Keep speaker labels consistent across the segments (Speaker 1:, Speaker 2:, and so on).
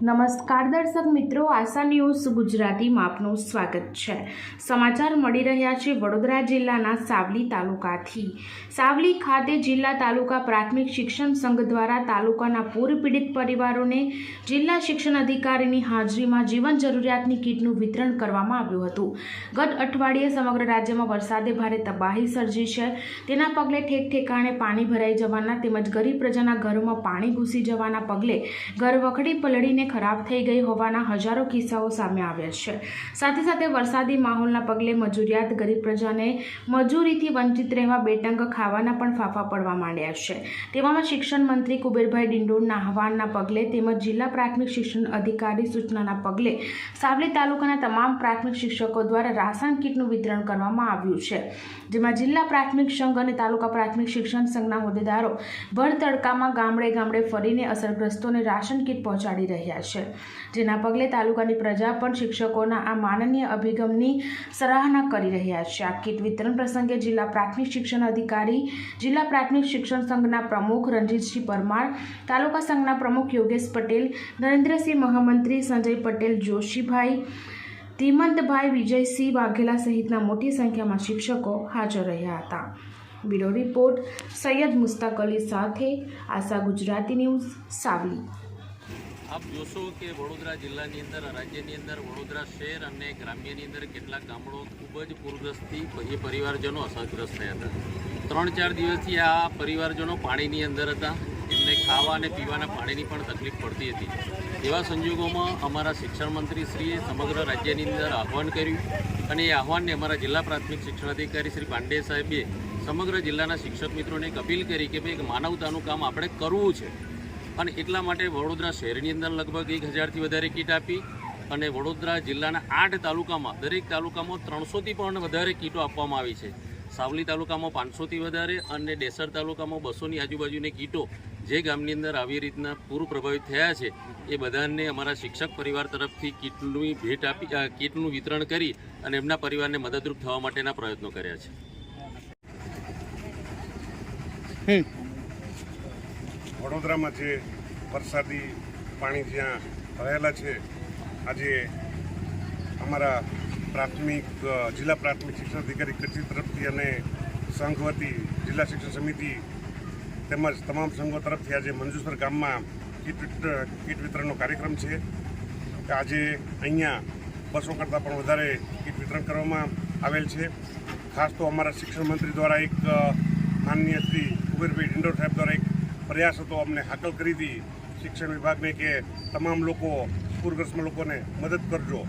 Speaker 1: નમસ્કાર દર્શક મિત્રો, આશા ન્યૂઝ ગુજરાતીમાં આપનું સ્વાગત છે. સમાચાર મળી રહ્યા છે વડોદરા જિલ્લાના સાવલી તાલુકાથી. સાવલી ખાતે જિલ્લા તાલુકા પ્રાથમિક શિક્ષણ સંઘ દ્વારા તાલુકાના પૂર પીડિત પરિવારોને જિલ્લા શિક્ષણ અધિકારીની હાજરીમાં જીવન જરૂરિયાતની કીટનું વિતરણ કરવામાં આવ્યું હતું. ગત અઠવાડિયે સમગ્ર રાજ્યમાં વરસાદે ભારે તબાહી સર્જી છે. તેના પગલે ઠેક ઠેકાણે પાણી ભરાઈ જવાના તેમજ ગરીબ પ્રજાના ઘરોમાં પાણી ઘૂસી જવાના પગલે ઘર વખડી પલળીને ખરાબ થઈ ગઈ હોવાના હજારો કિસ્સાઓ સામે આવ્યા છે. સાથે સાથે વરસાદી માહોલના પગલે મજૂરિયાત ગરીબ પ્રજાને મજૂરીથી વંચિત રહેવા બેટંગ ખાવાના પણ ફાફા પડવા માંડ્યા છે. તેવામાં શિક્ષણ મંત્રી કુબેરભાઈ ડિંડોરના આહવાનના પગલે તેમજ જિલ્લા પ્રાથમિક શિક્ષણ અધિકારી સૂચનાના પગલે સાવલી તાલુકાના તમામ પ્રાથમિક શિક્ષકો દ્વારા રાશન કીટનું વિતરણ કરવામાં આવ્યું છે. જેમાં જિલ્લા પ્રાથમિક સંઘ અને તાલુકા પ્રાથમિક શિક્ષણ સંઘના હોદ્દેદારો ભર તડકામાં ગામડે ગામડે ફરીને અસરગ્રસ્તોને રાશન કીટ પહોંચાડી રહ્યા છે. જેના પગલે તાલુકાની પ્રજા પણ શિક્ષકોના આ માનનીય અભિગમની સરાહના કરી રહ્યા છે. આ કીટ વિતરણ પ્રસંગે જિલ્લા પ્રાથમિક શિક્ષણ અધિકારી, જિલ્લા પ્રાથમિક શિક્ષણ સંઘના પ્રમુખ રણજીતસિંહ પરમાર, તાલુકા સંઘના પ્રમુખ યોગેશ પટેલ, નરેન્દ્રસિંહ મહામંત્રી સંજય પટેલ, જોશીભાઈ, ધીમંતભાઈ, વિજયસિંહ વાઘેલા સહિતના મોટી સંખ્યામાં શિક્ષકો હાજર રહ્યા હતા. બ્યુરો રિપોર્ટ સૈયદ મુસ્તાક અલી સાથે આશા ગુજરાતી ન્યૂઝ સાવલી.
Speaker 2: આપ જોશો કે વડોદરા જિલ્લાની અંદર, રાજ્યની અંદર, વડોદરા શહેર અને ગ્રામ્યની અંદર કેટલાક ગામડો ખૂબ જ પૂરગ્રસ્તથી એ પરિવારજનો અસરગ્રસ્ત થયા હતા. ત્રણ ચાર દિવસથી આ પરિવારજનો પાણીની અંદર હતા. એમને ખાવા અને પીવાના પાણીની પણ તકલીફ પડતી હતી. એવા સંજોગોમાં અમારા શિક્ષણ મંત્રીશ્રીએ સમગ્ર રાજ્યની અંદર આહવાન કર્યું અને એ આહવાનને અમારા જિલ્લા પ્રાથમિક શિક્ષણ અધિકારી શ્રી પાંડે સાહેબે સમગ્ર જિલ્લાના શિક્ષક મિત્રોને એક અપીલ કરી કે ભાઈ એક માનવતાનું કામ આપણે કરવું છે. અને એટલા માટે વડોદરા શહેરની અંદર લગભગ એક હજારથી વધારે કીટ આપી અને વડોદરા જિલ્લાના આઠ તાલુકામાં, દરેક તાલુકામાં ત્રણસોથી પણ વધારે કીટો આપવામાં આવી છે. સાવલી તાલુકામાં પાંચસોથી વધારે અને ડેસર તાલુકામાં બસોની આજુબાજુની કીટો જે ગામની અંદર આવી રીતના પૂર પ્રભાવિત થયા છે, એ બધાને અમારા શિક્ષક પરિવાર તરફથી કીટની ભેટ આપી કીટનું વિતરણ કરી અને એમના પરિવારને મદદરૂપ થવા માટેના પ્રયત્નો કર્યા છે.
Speaker 3: વડોદરામાં જે વરસાદી પાણી જ્યાં ભરાયેલા છે, આજે અમારા પ્રાથમિક જિલ્લા પ્રાથમિક શિક્ષણ અધિકારી કચેરી તરફથી અને સંઘ વતી જિલ્લા શિક્ષણ સમિતિ તેમજ તમામ સંઘો તરફથી આજે મંજુસર ગામમાં કીટ કીટ વિતરણનો કાર્યક્રમ છે. આજે અહીંયા બસો કરતાં પણ વધારે કીટ વિતરણ કરવામાં આવેલ છે. ખાસ તો અમારા શિક્ષણ મંત્રી દ્વારા એક માનનીય શ્રી કુબેરભાઈ ડિંડોર સાહેબ દ્વારા એક પ્રયાસ હતો અમને હાકલ કરી હતી શિક્ષણ વિભાગને કે તમામ લોકો, પૂરગ્રસ્ત લોકોને મદદ કરજો.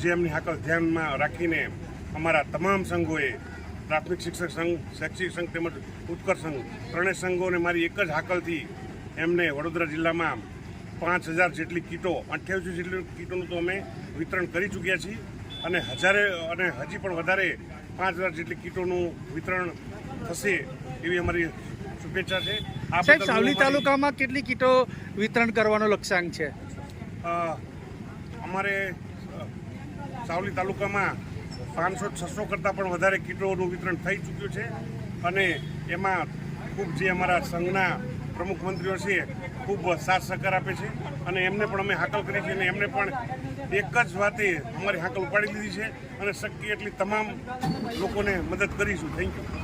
Speaker 3: જે એમની હાકલ ધ્યાનમાં રાખીને અમારા તમામ સંઘોએ, પ્રાથમિક શિક્ષક સંઘ, શૈક્ષિક સંઘ તેમજ ઉત્કર્ષ સંઘ, ત્રણેય સંઘોને મારી એક જ હાકલથી એમને વડોદરા જિલ્લામાં પાંચ હજાર જેટલી કીટો, અઠ્યાવીસ જેટલી કીટોનું તો અમે વિતરણ કરી ચૂક્યા છીએ. અને હજારે, અને હજી પણ વધારે પાંચ હજાર જેટલી કીટોનું વિતરણ થશે એવી અમારી શુભેચ્છા છે.
Speaker 4: સાહેબ સાવલી તાલુકામાં કેટલી કીટો વિતરણ કરવાનો લક્ષ્યાંક છે?
Speaker 3: અમારે સાવલી તાલુકામાં પાંચસો છસો કરતાં પણ વધારે કીટોનું વિતરણ થઈ ચૂક્યું છે. અને એમાં ખૂબ જે અમારા સંઘના પ્રમુખ મંત્રીઓ છે ખૂબ સાથ સહકાર આપે છે. અને એમને પણ અમે હાકલ કરી છે અને એમને પણ એક જ વાતે અમારી હાકલ ઉપાડી દીધી છે. અને શક્ય એટલી તમામ લોકોને મદદ કરીશું. Thank you